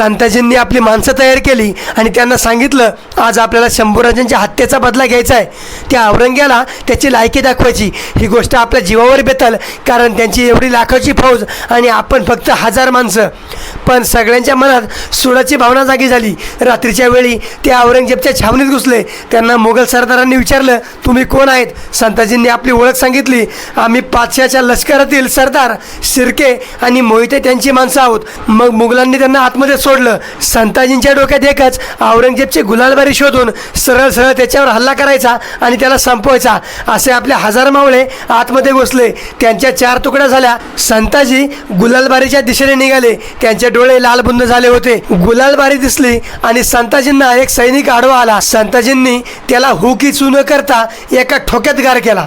संताजींनी आपली माणसं तयार केली आणि त्यांना सांगितलं आज आपल्याला शंभूराजांच्या हत्येचा बदला घ्यायचा आहे. त्या औरंग्याला त्याची लायकी दाखवायची. ही गोष्ट आपल्या जीवावर बेतल कारण त्यांची एवढी लाखाची फौज आणि आपण फक्त हजार माणसं. पण सगळ्यांच्या मनात सुडाची भावना जागी झाली. रात्रीच्या वेळी ते औरंगजेबच्या छावणीत घुसले. त्यांना मोगल सरदारांनी विचारलं तुम्ही कोण आहेत? संताजींनी आपली ओळख सांगितली. आम्ही पाचशेच्या लष्करातील सरदार शिर्के आणि मोहिते त्यांची माणसं आहोत. मग मुघलांनी त्यांना आतमध्ये सोडलं. संताजींच्या डोक्यात एकच औरंगजेबची गुलालबारी शोधून सरळ सरळ त्याच्यावर हल्ला करायचा आणि त्याला संपवायचा. असे आपले हजार मावळे आतमध्ये घुसले. त्यांच्या चार तुकड्या झाल्या. संताजी गुलालबारीच्या दिशेने निघाले. त्यांचे डोळे लालबुंद झाले होते. गुलालबारी दिसली आणि संताजींना एक सैनिक आडवा आला. संताजींनी त्याला हुकी चू न करता एका ठोक्यात गार केला.